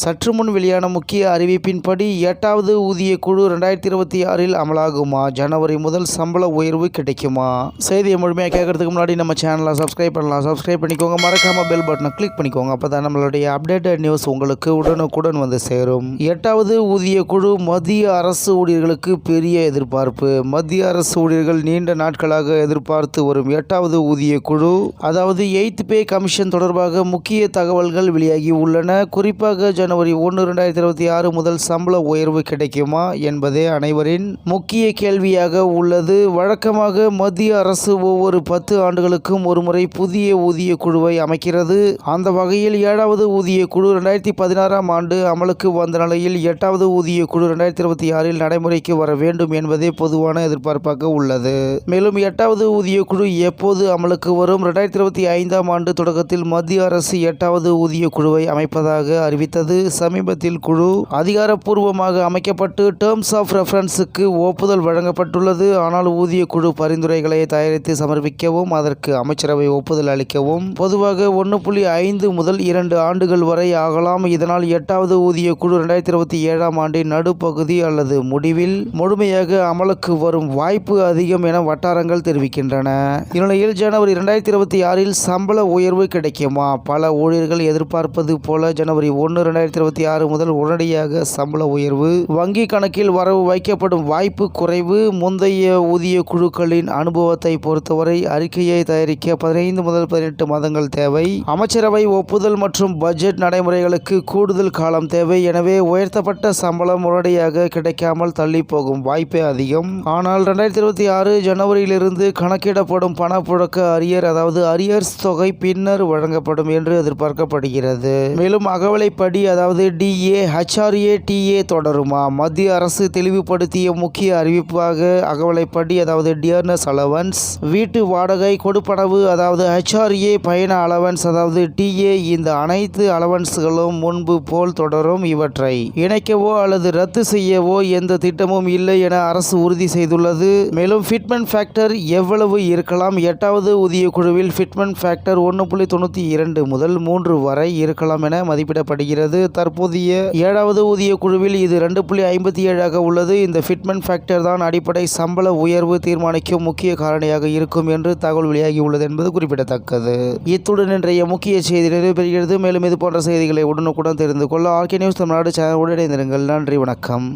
சற்று முன் வெளியான முக்கிய அறிவிப்பின்படி எட்டாவது ஊதிய குழு ரெண்டாயிரத்தி இருபத்தி ஆறில் அமலாகுமா? ஜனவரி முதல் சம்பள உயர்வு கிடைக்குமா? செய்தியை முழுமையாக கேட்கறதுக்கு முன்னாடி நம்ம சேனலை சப்ஸ்கிரைப் பண்ணலாம். சப்ஸ்கிரைப் பண்ணிக்கோங்க. மறக்காமல் பெல் பட்டனை கிளிக் பண்ணிக்கோங்க. அப்போ தான் நம்மளுடைய அப்டேட்டட் நியூஸ் உங்களுக்கு உடனுக்குடன் வந்து சேரும். எட்டாவது ஊதிய குழு மத்திய அரசு ஊழியர்களுக்கு பெரிய எதிர்பார்ப்பு. மத்திய அரசு ஊழியர்கள் நீண்ட நாட்களாக எதிர்பார்த்து வரும் எட்டாவது ஊதிய குழு அதாவது எய்த் பே கமிஷன் தொடர்பாக முக்கிய தகவல்கள் வெளியாகி உள்ளன. குறிப்பாக ஜனவரி ஒன்று ரெண்டாயிரத்தி இருபத்தி ஆறு முதல் சம்பள உயர்வு கிடைக்குமா என்பதே அனைவரின் முக்கிய கேள்வியாக உள்ளது. வழக்கமாக மத்திய அரசு ஒவ்வொரு பத்து ஆண்டுகளுக்கும் ஒருமுறை புதிய ஊதிய குழுவை அமைக்கிறது. அந்த வகையில் ஏழாவது ஊதிய குழு ரெண்டாயிரத்தி பதினாறாம் ஆண்டு அமலுக்கு வந்த நிலையில் எட்டாவது ஊதிய குழு ரெண்டாயிரத்தி இருபத்தி ஆறில் நடைமுறைக்கு வர வேண்டும் என்பதே பொதுவான எதிர்பார்ப்பாக உள்ளது. மேலும் எட்டாவது ஊதிய குழு எப்போது அமலுக்கு வரும்? ரெண்டாயிரத்தி இருபத்தி ஐந்தாம் ஆண்டு தொடக்கத்தில் மத்திய அரசு எட்டாவது ஊதிய குழுவை அமைப்பதாக அறிவித்தது. சமீபத்தில் குழு அதிகாரப்பூர்வமாக அமைக்கப்பட்டு டேர்ம்ஸ் ஆஃப் ரெஃபரன்ஸுக்கு ஒப்புதல் வழங்கப்பட்டுள்ளது. ஆனால் ஊதிய குழு பரிந்துரைகளை தயாரித்து சமர்ப்பிக்கவும் அதற்கு அமைச்சரவை ஒப்புதல் அளிக்கவும். பொதுவாக ஒன்று புள்ளி ஐந்து முதல் இரண்டு ஆண்டுகள் வரை ஆகலாம். இதனால் எட்டாவது ஊதிய குழு இரண்டாயிரத்தி இருபத்தி ஏழாம் ஆண்டின் நடுப்பகுதி அல்லது முடிவில் முழுமையாக அமலுக்கு வரும் வாய்ப்பு அதிகம் என வட்டாரங்கள் தெரிவிக்கின்றன. இந்நிலையில் ஜனவரி இரண்டாயிரத்தி இருபத்தி ஆறில் சம்பள உயர்வு கிடைக்குமா? பல ஊழியர்கள் எதிர்பார்ப்பது போல ஜனவரி ஒன்று ரெண்டாயிரத்தி இருபத்தி ஆறு முதல் உடனடியாக சம்பள உயர்வு. வங்கி கணக்கில் வரவு வைக்கப்படும் வாய்ப்பு குறைவு. முந்தைய ஊதிய குழுக்களின் அனுபவத்தை பொறுத்தவரை அறிக்கையை தயாரிக்க பதினைந்து முதல் பதினெட்டு மாதங்கள் தேவை. அமைச்சரவை ஒப்புதல் மற்றும் பட்ஜெட் நடைமுறைகளுக்கு கூடுதல் காலம் தேவை. எனவே உயர்த்தப்பட்ட சம்பளம் உடனடியாக கிடைக்காமல் தள்ளி போகும் வாய்ப்பே அதிகம். ஆனால் ரெண்டாயிரத்தி இருபத்தி ஆறு ஜனவரியிலிருந்து கணக்கிடப்படும் பணப்புழக்க அரியர் அதாவது அரியர்ஸ் தொகை பின்னர் வழங்கப்படும் என்று எதிர்பார்க்கப்படுகிறது. மேலும் அகவலைப்படி அதாவது டிஏ ஹச்ஆர்ஏ டிஏ தொடருமா? மத்திய அரசு தெளிவுபடுத்திய முக்கிய அறிவிப்பாக அகவலைப்படி அதாவது டியர்னஸ் அலவன்ஸ் வீட்டு வாடகை கொடுப்பனவு அதாவது ஹெச்ஆர்ஏ பயண அலவன்ஸ் அதாவது டிஏ இந்த அனைத்து அலவன்ஸ்களும் முன்பு போல் தொடரும் இவற்றை. இணைக்கவோ அல்லது ரத்து செய்யவோ எந்த திட்டமும் இல்லை என அரசு உறுதி செய்துள்ளது. மேலும் ஃபிட்மெண்ட் ஃபேக்டர் எவ்வளவு இருக்கலாம்? எட்டாவது ஊதிய குழுவில் ஃபிட்மெண்ட் ஃபேக்டர் ஒன்று புள்ளி தொண்ணூற்றி இரண்டு முதல் மூன்று வரை இருக்கலாம் என மதிப்பிடப்படுகிறது. தற்போதைய ஏழாவது ஊதிய குழுவில் இது ரெண்டு புள்ளி ஐம்பத்தி ஏழாக உள்ளது. இந்த ஃபிட்மெண்ட் ஃபேக்டர் தான் அடிப்படை சம்பள உயர்வு தீர்மானிக்கும் முக்கிய காரணியாக இருக்கும் என்று தகவல் வெளியாகி உள்ளது என்பது குறிப்பிடத்தக்கது. இத்துடன் இன்றைய முக்கிய செய்தி நிறைவு மேலும் இது போன்ற செய்திகளை உடனுக்குடன் தெரிந்து கொள்ள ஆர்கே நியூஸ் தமிழ்நாடு சேனல் உடன் நன்றி வணக்கம்.